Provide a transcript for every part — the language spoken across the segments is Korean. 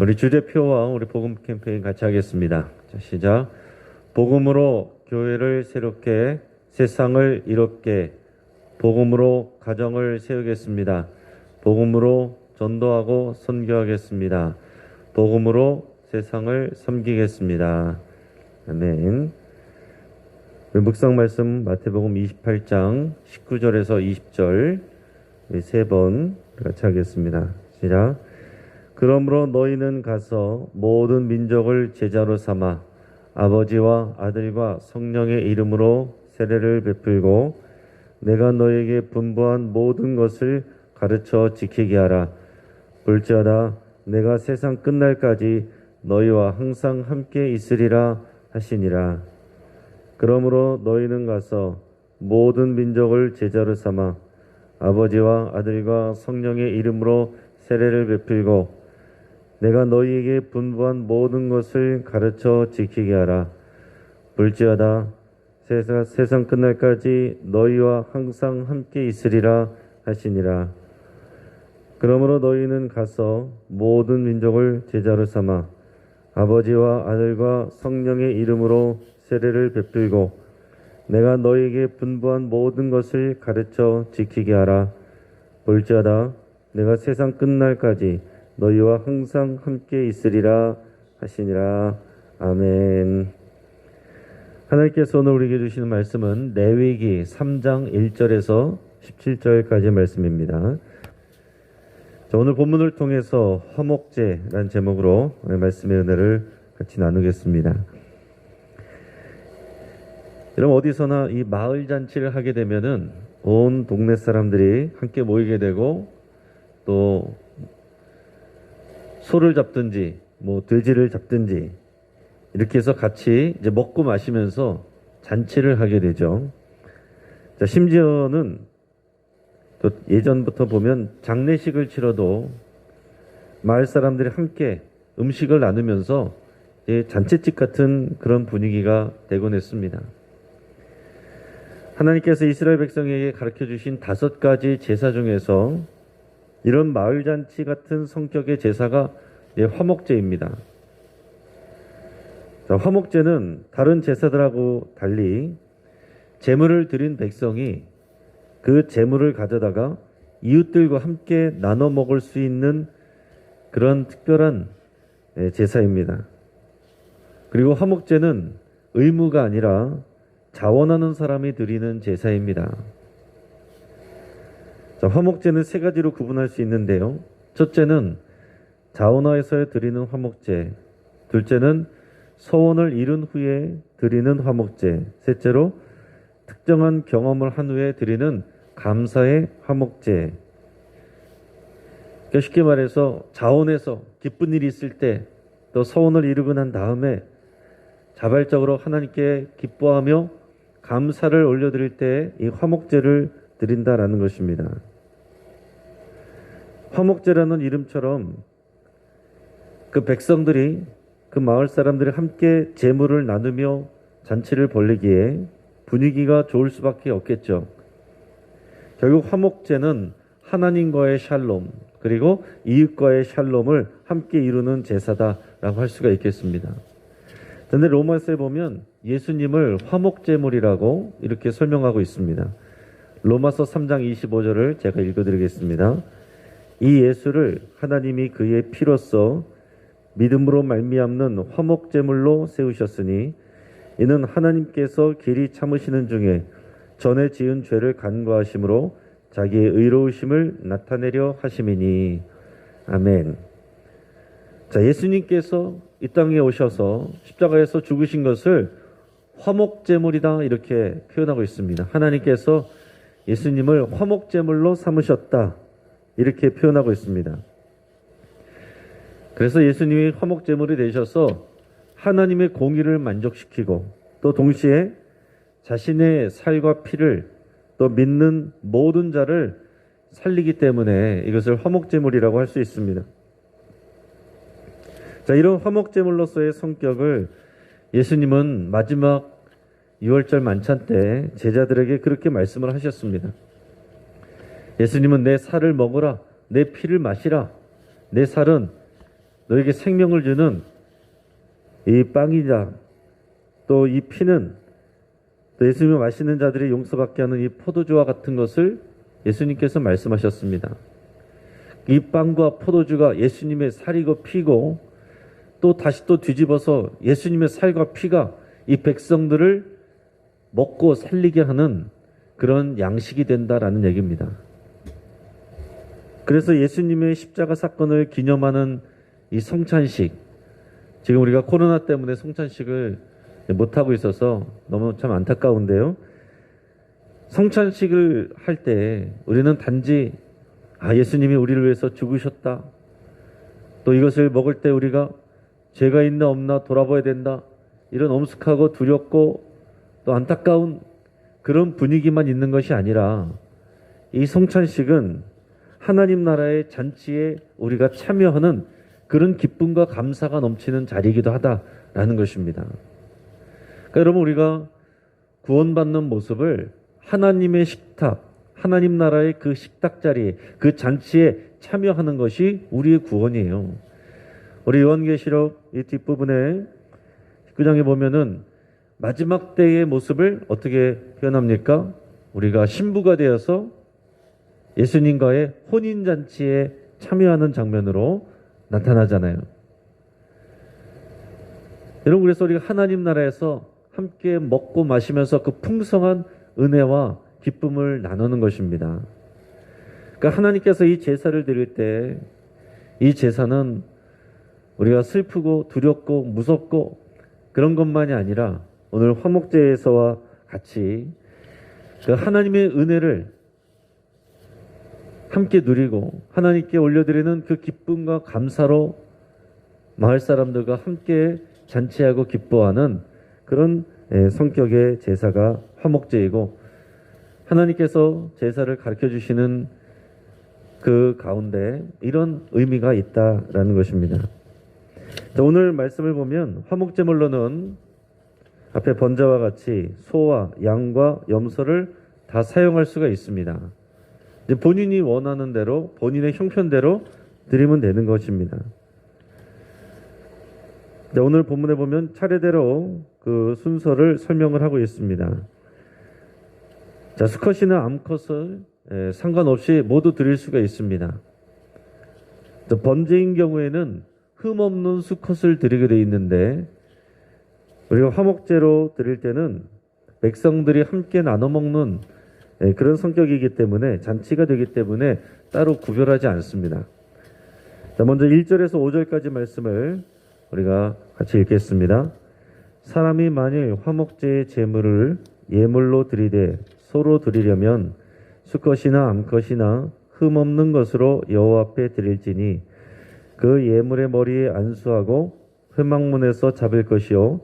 우리 주제표와 우리 복음 캠페인 같이 하겠습니다. 자, 시작. 복음으로 교회를 새롭게 세상을 이롭게 복음으로 가정을 세우겠습니다. 복음으로 전도하고 선교하겠습니다. 복음으로 세상을 섬기겠습니다. 아멘. 묵상 말씀 마태복음 28장 19절에서 20절 세 번 같이 하겠습니다. 시작. 그러므로 너희는 가서 모든 민족을 제자로 삼아 아버지와 아들과 성령의 이름으로 세례를 베풀고 내가 너에게 분부한 모든 것을 가르쳐 지키게 하라. 볼지어다 내가 세상 끝날까지 너희와 항상 함께 있으리라 하시니라. 그러므로 너희는 가서 모든 민족을 제자로 삼아 아버지와 아들과 성령의 이름으로 세례를 베풀고 내가 너희에게 분부한 모든 것을 가르쳐 지키게 하라. 볼지어다 세상, 세상 끝날까지 너희와 항상 함께 있으리라 하시니라. 그러므로 너희는 가서 모든 민족을 제자로 삼아 아버지와 아들과 성령의 이름으로 세례를 베풀고 내가 너희에게 분부한 모든 것을 가르쳐 지키게 하라. 볼지어다 내가 세상 끝날까지 너희와 항상 함께 있으리라 하시니라. 아멘. 하나님께서 오늘 우리에게 주시는 말씀은 레위기 3장 1절에서 17절까지 말씀입니다. 자, 오늘 본문을 통해서 화목제라는 제목으로 말씀의 은혜를 같이 나누겠습니다. 여러분 어디서나 이 마을 잔치를 하게 되면은 온 동네 사람들이 함께 모이게 되고 또 소를 잡든지 뭐 돼지를 잡든지 이렇게 해서 같이 이제 먹고 마시면서 잔치를 하게 되죠. 자, 심지어는 또 예전부터 보면 장례식을 치러도 마을 사람들이 함께 음식을 나누면서 잔치집 같은 그런 분위기가 되곤 했습니다. 하나님께서 이스라엘 백성에게 가르쳐 주신 다섯 가지 제사 중에서 이런 마을 잔치 같은 성격의 제사가 예, 화목제입니다. 자, 화목제는 다른 제사들하고 달리 제물을 드린 백성이 그 제물을 가져다가 이웃들과 함께 나눠 먹을 수 있는 그런 특별한 예, 제사입니다. 그리고 화목제는 의무가 아니라 자원하는 사람이 드리는 제사입니다. 자, 화목제는 세 가지로 구분할 수 있는데요. 첫째는 자원화에서 드리는 화목제, 둘째는 소원을 이룬 후에 드리는 화목제, 셋째로 특정한 경험을 한 후에 드리는 감사의 화목제. 그러니까 쉽게 말해서 자원해서 기쁜 일이 있을 때또 소원을 이루고 난 다음에 자발적으로 하나님께 기뻐하며 감사를 올려드릴 때 이 화목제를 드린다라는 것입니다. 화목제라는 이름처럼 그 백성들이 그 마을 사람들이 함께 재물을 나누며 잔치를 벌리기에 분위기가 좋을 수밖에 없겠죠. 결국 화목제는 하나님과의 샬롬 그리고 이웃과의 샬롬을 함께 이루는 제사다라고 할 수가 있겠습니다. 그런데 로마서에 보면 예수님을 화목제물이라고 이렇게 설명하고 있습니다. 로마서 3장 25절을 제가 읽어드리겠습니다. 이 예수를 하나님이 그의 피로써 믿음으로 말미암는 화목 제물로 세우셨으니 이는 하나님께서 길이 참으시는 중에 전에 지은 죄를 간과하심으로 자기의 의로우심을 나타내려 하심이니 아멘. 자, 예수님께서 이 땅에 오셔서 십자가에서 죽으신 것을 화목 제물이다 이렇게 표현하고 있습니다. 하나님께서 예수님을 화목 제물로 삼으셨다 이렇게 표현하고 있습니다. 그래서 예수님이 화목제물이 되셔서 하나님의 공의를 만족시키고 또 동시에 자신의 살과 피를 또 믿는 모든 자를 살리기 때문에 이것을 화목제물이라고 할 수 있습니다. 자, 이런 화목제물로서의 성격을 예수님은 마지막 6월절 만찬 때 제자들에게 그렇게 말씀을 하셨습니다. 예수님은 내 살을 먹으라, 내 피를 마시라. 내 살은 너에게 생명을 주는 이 빵이다. 또 이 피는 또 예수님을 마시는 자들의 용서받게 하는 이 포도주와 같은 것을 예수님께서 말씀하셨습니다. 이 빵과 포도주가 예수님의 살이고 피고 또 다시 또 뒤집어서 예수님의 살과 피가 이 백성들을 먹고 살리게 하는 그런 양식이 된다라는 얘기입니다. 그래서 예수님의 십자가 사건을 기념하는 이 성찬식 지금 우리가 코로나 때문에 성찬식을 못 하고 있어서 너무 참 안타까운데요. 성찬식을 할 때 우리는 단지 아 예수님이 우리를 위해서 죽으셨다. 또 이것을 먹을 때 우리가 죄가 있나 없나 돌아봐야 된다. 이런 엄숙하고 두렵고 또 안타까운 그런 분위기만 있는 것이 아니라 이 성찬식은 하나님 나라의 잔치에 우리가 참여하는 그런 기쁨과 감사가 넘치는 자리이기도 하다라는 것입니다. 그러니까 여러분 우리가 구원받는 모습을 하나님의 식탁, 하나님 나라의 그 식탁 자리에 그 잔치에 참여하는 것이 우리의 구원이에요. 우리 요한계시록 이 뒷부분에 19장에 보면은 마지막 때의 모습을 어떻게 표현합니까? 우리가 신부가 되어서 예수님과의 혼인 잔치에 참여하는 장면으로 나타나잖아요. 여러분 그래서 우리가 하나님 나라에서 함께 먹고 마시면서 그 풍성한 은혜와 기쁨을 나누는 것입니다. 그러니까 하나님께서 이 제사를 드릴 때 이 제사는 우리가 슬프고 두렵고 무섭고 그런 것만이 아니라 오늘 화목제에서와 같이 그 하나님의 은혜를 함께 누리고 하나님께 올려드리는 그 기쁨과 감사로 마을 사람들과 함께 잔치하고 기뻐하는 그런 예, 성격의 제사가 화목제이고 하나님께서 제사를 가르쳐 주시는 그 가운데 이런 의미가 있다라는 것입니다. 자, 오늘 말씀을 보면 화목제물로는 앞에 번자와 같이 소와 양과 염소를 다 사용할 수가 있습니다. 본인이 원하는 대로 본인의 형편대로 드리면 되는 것입니다. 자, 오늘 본문에 보면 차례대로 그 순서를 설명을 하고 있습니다. 자, 수컷이나 암컷을 에, 상관없이 모두 드릴 수가 있습니다. 자, 번제인 경우에는 흠 없는 수컷을 드리게 돼 있는데 우리가 화목제로 드릴 때는 백성들이 함께 나눠 먹는 예, 그런 성격이기 때문에 잔치가 되기 때문에 따로 구별하지 않습니다. 자, 먼저 1절에서 5절까지 말씀을 우리가 같이 읽겠습니다. 사람이 만일 화목제의 제물을 예물로 드리되 소로 드리려면 수컷이나 암컷이나 흠 없는 것으로 여호와 앞에 드릴지니 그 예물의 머리에 안수하고 회막문에서 잡을 것이요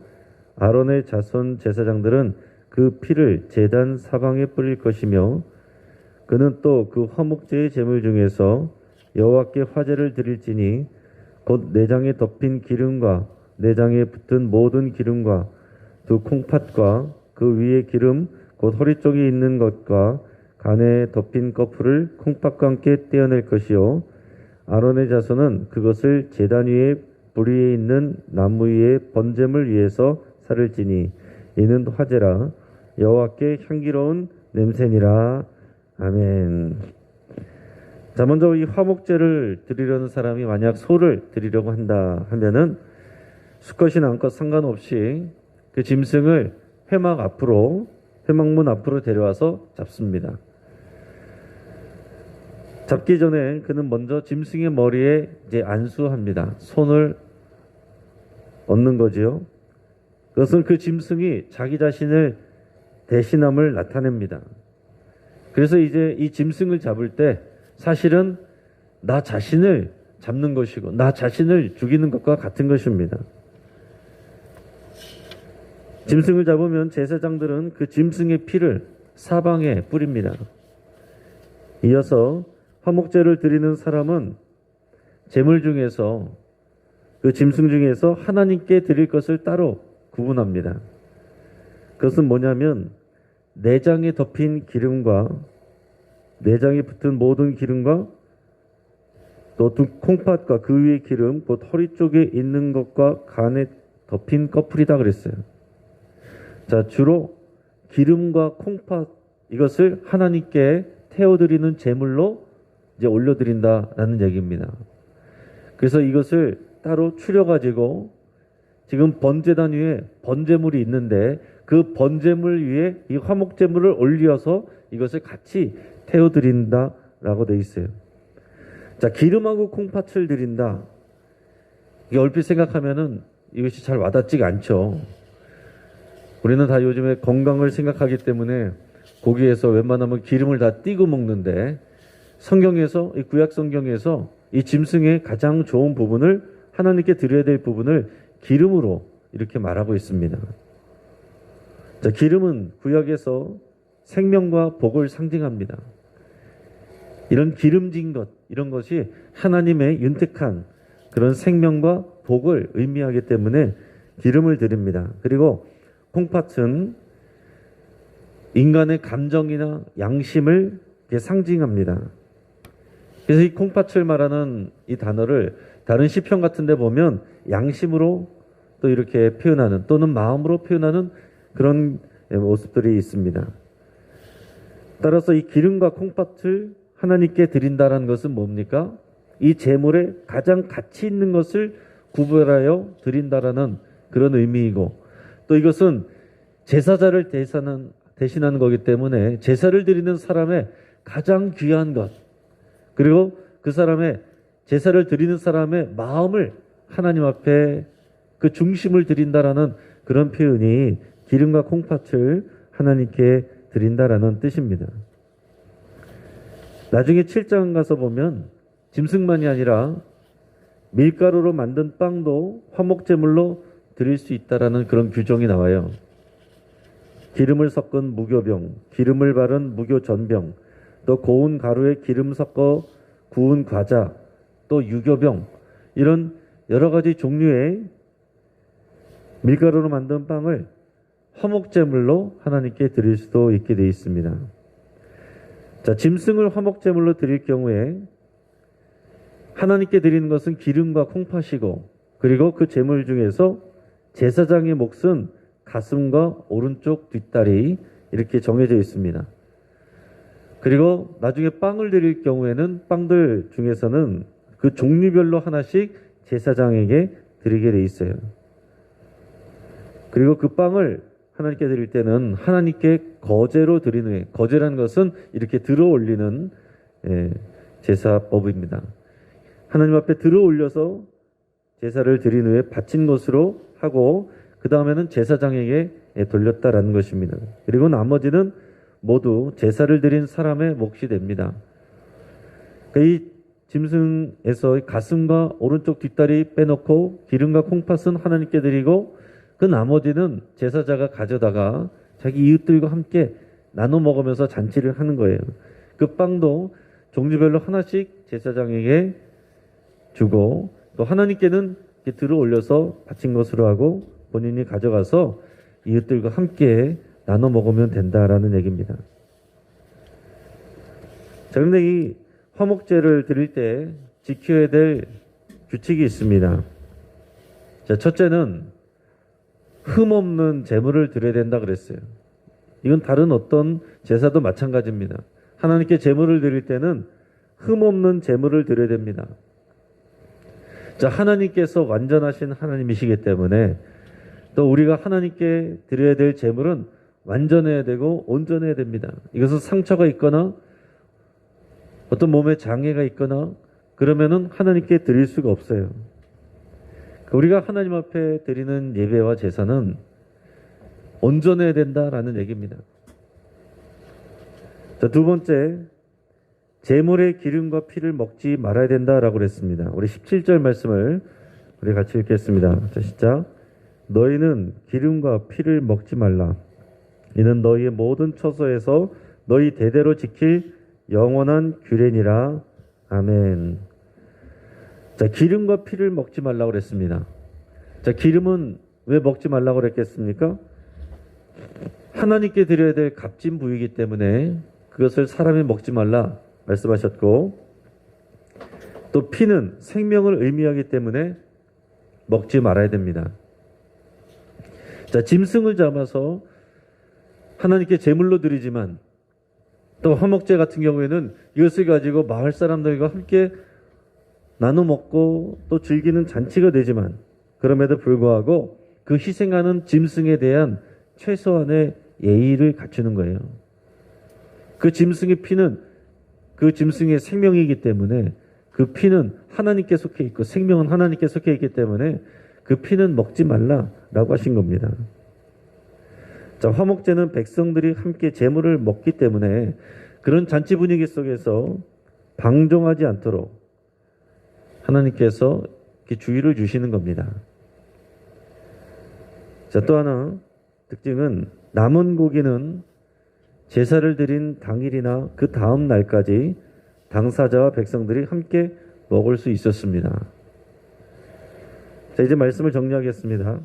아론의 자손 제사장들은 그 피를 제단 사방에 뿌릴 것이며 그는 또 그 화목제의 제물 중에서 여호와께 화제를 드릴지니 곧 내장에 덮인 기름과 내장에 붙은 모든 기름과 두 콩팥과 그 위에 기름 곧 허리 쪽에 있는 것과 간에 덮인 거풀을 콩팥과 함께 떼어낼 것이요. 아론의 자손은 그것을 제단 위에 불 위에 있는 나무 위에 번제물 위에서 살을지니 이는 화제라 여호와께 향기로운 냄새니라 아멘. 자 먼저 이 화목제를 드리려는 사람이 만약 소를 드리려고 한다 하면은 수컷이나 암컷 상관없이 그 짐승을 회막 앞으로 회막문 앞으로 데려와서 잡습니다. 잡기 전에 그는 먼저 짐승의 머리에 이제 안수합니다. 손을 얹는 거지요. 그것은 그 짐승이 자기 자신을 대신함을 나타냅니다. 그래서 이제 이 짐승을 잡을 때 사실은 나 자신을 잡는 것이고 나 자신을 죽이는 것과 같은 것입니다. 짐승을 잡으면 제사장들은 그 짐승의 피를 사방에 뿌립니다. 이어서 화목제를 드리는 사람은 제물 중에서 그 짐승 중에서 하나님께 드릴 것을 따로 구분합니다. 그것은 뭐냐면 내장에 덮인 기름과 내장에 붙은 모든 기름과 또두 콩팥과 그 위의 기름 곧 허리 쪽에 있는 것과 간에 덮인 꺼풀이다 그랬어요. 자 주로 기름과 콩팥 이것을 하나님께 태워드리는 제물로 이제 올려드린다라는 얘기입니다. 그래서 이것을 따로 추려가지고 지금 번제단 위에 번제물이 있는데 그 번제물 위에 이 화목제물을 올려서 이것을 같이 태워 드린다라고 돼 있어요. 자 기름하고 콩팥을 드린다. 이게 얼핏 생각하면은 이것이 잘 와닿지가 않죠. 우리는 다 요즘에 건강을 생각하기 때문에 고기에서 웬만하면 기름을 다 띄고 먹는데 성경에서 이 구약 성경에서 이 짐승의 가장 좋은 부분을 하나님께 드려야 될 부분을 기름으로 이렇게 말하고 있습니다. 자, 기름은 구약에서 생명과 복을 상징합니다. 이런 기름진 것, 이런 것이 하나님의 윤택한 그런 생명과 복을 의미하기 때문에 기름을 드립니다. 그리고 콩팥은 인간의 감정이나 양심을 상징합니다. 그래서 이 콩팥을 말하는 이 단어를 다른 시편 같은 데 보면 양심으로 또 이렇게 표현하는 또는 마음으로 표현하는 그런 모습들이 있습니다. 따라서 이 기름과 콩팥을 하나님께 드린다라는 것은 뭡니까? 이 제물에 가장 가치 있는 것을 구별하여 드린다라는 그런 의미이고 또 이것은 제사자를 대신하는, 대신하는 거기 때문에 제사를 드리는 사람의 가장 귀한 것 그리고 그 사람의 제사를 드리는 사람의 마음을 하나님 앞에 그 중심을 드린다라는 그런 표현이 기름과 콩팥을 하나님께 드린다라는 뜻입니다. 나중에 7장 가서 보면 짐승만이 아니라 밀가루로 만든 빵도 화목제물로 드릴 수 있다라는 그런 규정이 나와요. 기름을 섞은 무교병, 기름을 바른 무교전병, 또 고운 가루에 기름 섞어 구운 과자, 또 유교병 이런 여러 가지 종류의 밀가루로 만든 빵을 화목제물로 하나님께 드릴 수도 있게 되어 있습니다. 자, 짐승을 화목제물로 드릴 경우에 하나님께 드리는 것은 기름과 콩팥이고 그리고 그 제물 중에서 제사장의 몫은 가슴과 오른쪽 뒷다리 이렇게 정해져 있습니다. 그리고 나중에 빵을 드릴 경우에는 빵들 중에서는 그 종류별로 하나씩 제사장에게 드리게 돼 있어요. 그리고 그 빵을 하나님께 드릴 때는 하나님께 거제로 드리는 거제라는 것은 이렇게 들어 올리는 예, 제사법입니다. 하나님 앞에 들어 올려서 제사를 드린 후에 바친 것으로 하고 그 다음에는 제사장에게 예, 돌렸다라는 것입니다. 그리고 나머지는 모두 제사를 드린 사람의 몫이 됩니다. 그러니까 이 짐승에서 가슴과 오른쪽 뒷다리 빼놓고 기름과 콩팥은 하나님께 드리고 그 나머지는 제사자가 가져다가 자기 이웃들과 함께 나눠 먹으면서 잔치를 하는 거예요. 그 빵도 종류별로 하나씩 제사장에게 주고 또 하나님께는 들어 올려서 바친 것으로 하고 본인이 가져가서 이웃들과 함께 나눠 먹으면 된다라는 얘기입니다. 자, 그런데 이 화목제를 드릴 때 지켜야 될 규칙이 있습니다. 자, 첫째는 흠 없는 제물을 드려야 된다 그랬어요. 이건 다른 어떤 제사도 마찬가지입니다. 하나님께 제물을 드릴 때는 흠 없는 제물을 드려야 됩니다. 자, 하나님께서 완전하신 하나님이시기 때문에 또 우리가 하나님께 드려야 될 제물은 완전해야 되고 온전해야 됩니다. 이것은 상처가 있거나 어떤 몸에 장애가 있거나 그러면은 하나님께 드릴 수가 없어요. 우리가 하나님 앞에 드리는 예배와 제사는 온전해야 된다라는 얘기입니다. 자, 두 번째, 제물의 기름과 피를 먹지 말아야 된다라고 그랬습니다. 우리 17절 말씀을 우리 같이 읽겠습니다. 자, 시작. 너희는 기름과 피를 먹지 말라. 이는 너희의 모든 처소에서 너희 대대로 지킬 영원한 규례니라. 아멘. 자, 기름과 피를 먹지 말라고 그랬습니다. 자, 기름은 왜 먹지 말라고 그랬겠습니까? 하나님께 드려야 될 값진 부위이기 때문에 그것을 사람이 먹지 말라 말씀하셨고 또 피는 생명을 의미하기 때문에 먹지 말아야 됩니다. 자, 짐승을 잡아서 하나님께 제물로 드리지만 또 화목제 같은 경우에는 이것을 가지고 마을 사람들과 함께 나눠 먹고 또 즐기는 잔치가 되지만 그럼에도 불구하고 그 희생하는 짐승에 대한 최소한의 예의를 갖추는 거예요. 그 짐승의 피는 그 짐승의 생명이기 때문에 그 피는 하나님께 속해 있고 생명은 하나님께 속해 있기 때문에 그 피는 먹지 말라라고 하신 겁니다. 자, 화목제는 백성들이 함께 제물을 먹기 때문에 그런 잔치 분위기 속에서 방종하지 않도록 하나님께서 이렇게 주의를 주시는 겁니다. 자, 또 하나 특징은 남은 고기는 제사를 드린 당일이나 그 다음 날까지 당사자와 백성들이 함께 먹을 수 있었습니다. 자, 이제 말씀을 정리하겠습니다.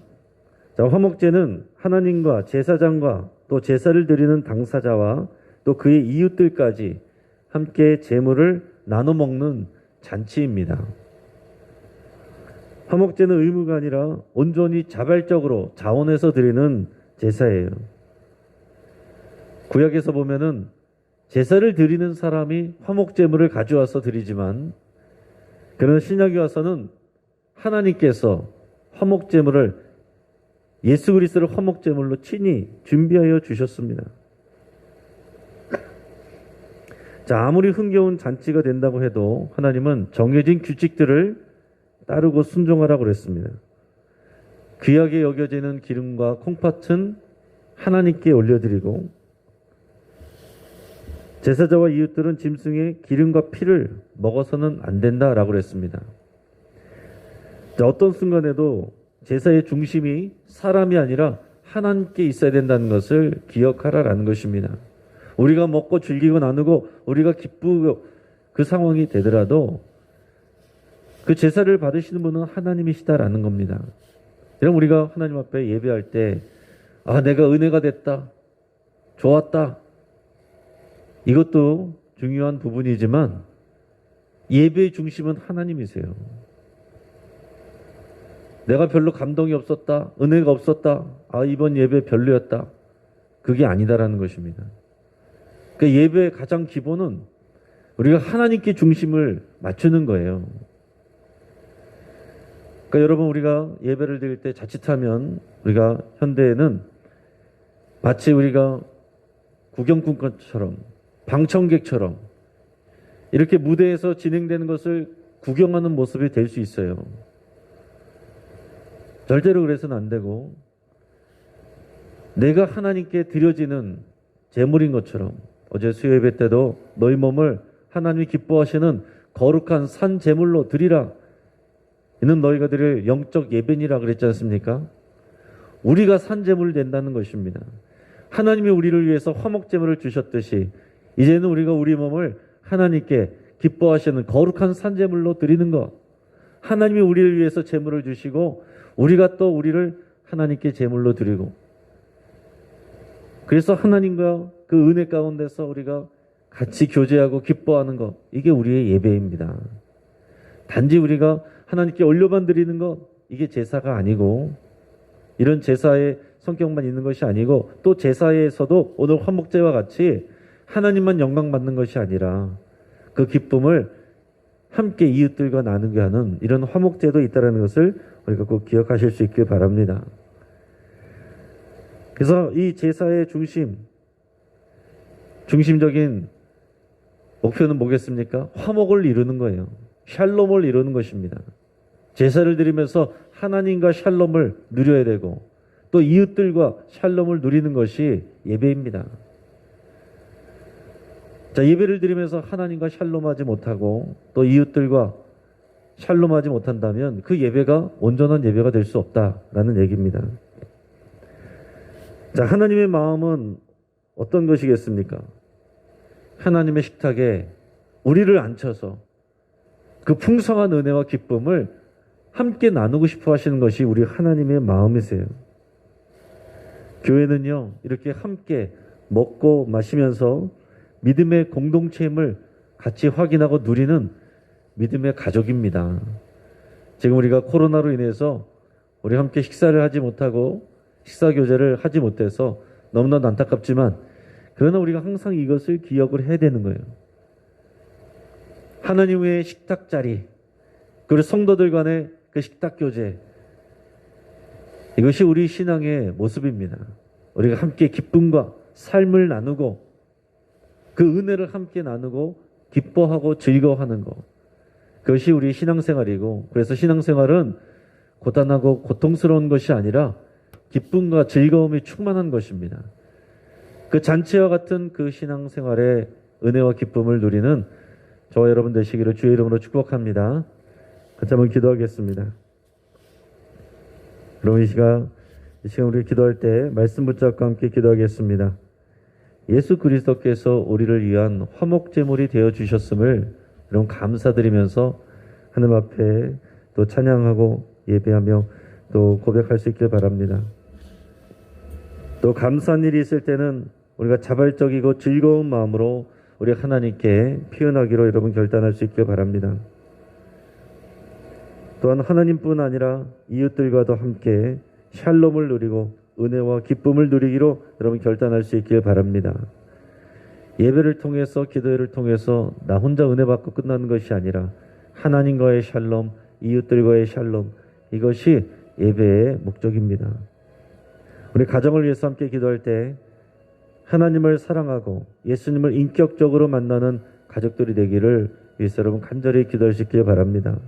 자, 화목제는 하나님과 제사장과 또 제사를 드리는 당사자와 또 그의 이웃들까지 함께 제물을 나눠 먹는 잔치입니다. 화목제는 의무가 아니라 온전히 자발적으로 자원해서 드리는 제사예요. 구약에서 보면은 제사를 드리는 사람이 화목제물을 가져와서 드리지만 그런 신약에 와서는 하나님께서 화목제물을 예수 그리스도를 화목제물로 친히 준비하여 주셨습니다. 자, 아무리 흥겨운 잔치가 된다고 해도 하나님은 정해진 규칙들을 따르고 순종하라고 그랬습니다. 귀하게 여겨지는 기름과 콩팥은 하나님께 올려드리고 제사자와 이웃들은 짐승의 기름과 피를 먹어서는 안 된다라고 그랬습니다. 자, 어떤 순간에도 제사의 중심이 사람이 아니라 하나님께 있어야 된다는 것을 기억하라라는 것입니다. 우리가 먹고 즐기고 나누고 우리가 기쁘고 그 상황이 되더라도 그 제사를 받으시는 분은 하나님이시다라는 겁니다. 여러분 우리가 하나님 앞에 예배할 때 아, 내가 은혜가 됐다. 좋았다. 이것도 중요한 부분이지만 예배의 중심은 하나님이세요. 내가 별로 감동이 없었다. 은혜가 없었다. 아, 이번 예배 별로였다. 그게 아니다라는 것입니다. 그 예배의 가장 기본은 우리가 하나님께 중심을 맞추는 거예요. 그러니까 여러분 우리가 예배를 드릴 때 자칫하면 우리가 현대에는 마치 우리가 구경꾼처럼 방청객처럼 이렇게 무대에서 진행되는 것을 구경하는 모습이 될 수 있어요. 절대로 그래서는 안 되고 내가 하나님께 드려지는 제물인 것처럼 어제 수요 예배 때도 너희 몸을 하나님이 기뻐하시는 거룩한 산 제물로 드리라. 이는 너희가 드릴 영적 예배니라 그랬지 않습니까? 우리가 산 제물을 낸다는 것입니다. 하나님이 우리를 위해서 화목 제물을 주셨듯이 이제는 우리가 우리 몸을 하나님께 기뻐하시는 거룩한 산 제물로 드리는 것. 하나님이 우리를 위해서 제물을 주시고 우리가 또 우리를 하나님께 제물로 드리고 그래서 하나님과 그 은혜 가운데서 우리가 같이 교제하고 기뻐하는 것 이게 우리의 예배입니다. 단지 우리가 하나님께 올려만 드리는 것 이게 제사가 아니고 이런 제사의 성격만 있는 것이 아니고 또 제사에서도 오늘 화목제와 같이 하나님만 영광 받는 것이 아니라 그 기쁨을 함께 이웃들과 나누게 하는 이런 화목제도 있다는 것을 우리가 꼭 기억하실 수 있길 바랍니다. 그래서 이 제사의 중심, 중심적인 목표는 뭐겠습니까? 화목을 이루는 거예요. 샬롬을 이루는 것입니다. 제사를 드리면서 하나님과 샬롬을 누려야 되고 또 이웃들과 샬롬을 누리는 것이 예배입니다. 자, 예배를 드리면서 하나님과 샬롬하지 못하고 또 이웃들과 샬롬하지 못한다면 그 예배가 온전한 예배가 될 수 없다라는 얘기입니다. 자, 하나님의 마음은 어떤 것이겠습니까? 하나님의 식탁에 우리를 앉혀서 그 풍성한 은혜와 기쁨을 함께 나누고 싶어 하시는 것이 우리 하나님의 마음이세요. 교회는요, 이렇게 함께 먹고 마시면서 믿음의 공동체임을 같이 확인하고 누리는 믿음의 가족입니다. 지금 우리가 코로나로 인해서 우리 함께 식사를 하지 못하고 식사 교제를 하지 못해서 너무나 안타깝지만 그러나 우리가 항상 이것을 기억을 해야 되는 거예요. 하나님의 식탁 자리 그리고 성도들 간의 그 식탁 교제 이것이 우리 신앙의 모습입니다. 우리가 함께 기쁨과 삶을 나누고 그 은혜를 함께 나누고 기뻐하고 즐거워하는 것. 그것이 우리 신앙생활이고 그래서 신앙생활은 고단하고 고통스러운 것이 아니라 기쁨과 즐거움이 충만한 것입니다. 그 잔치와 같은 그 신앙생활의 은혜와 기쁨을 누리는 저와 여러분 되시기를 주의 이름으로 축복합니다. 같이 한번 기도하겠습니다. 여러분 이 시간 이 시간 우리 기도할 때 말씀 붙잡고 함께 기도하겠습니다. 예수 그리스도께서 우리를 위한 화목 제물이 되어 주셨음을 여러분 감사드리면서 하늘 앞에 또 찬양하고 예배하며 또 고백할 수 있길 바랍니다. 또 감사한 일이 있을 때는 우리가 자발적이고 즐거운 마음으로 우리 하나님께 표현하기로 여러분 결단할 수 있길 바랍니다. 또한 하나님뿐 아니라 이웃들과도 함께 샬롬을 누리고 은혜와 기쁨을 누리기로 여러분 결단할 수 있길 바랍니다. 예배를 통해서 기도회를 통해서 나 혼자 은혜 받고 끝나는 것이 아니라 하나님과의 샬롬, 이웃들과의 샬롬 이것이 예배의 목적입니다. 우리 가정을 위해서 함께 기도할 때 하나님을 사랑하고 예수님을 인격적으로 만나는 가족들이 되기를 위해서 여러분 간절히 기도하시길 바랍니다.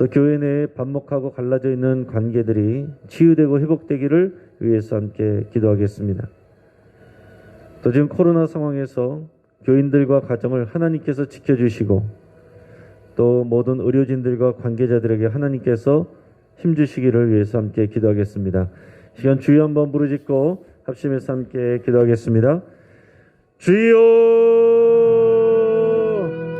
또 교회 내에 반목하고 갈라져 있는 관계들이 치유되고 회복되기를 위해서 함께 기도하겠습니다. 또 지금 코로나 상황에서 교인들과 가정을 하나님께서 지켜주시고 또 모든 의료진들과 관계자들에게 하나님께서 힘주시기를 위해서 함께 기도하겠습니다. 시간 주여 한번 부르짖고 합심해서 함께 기도하겠습니다. 주여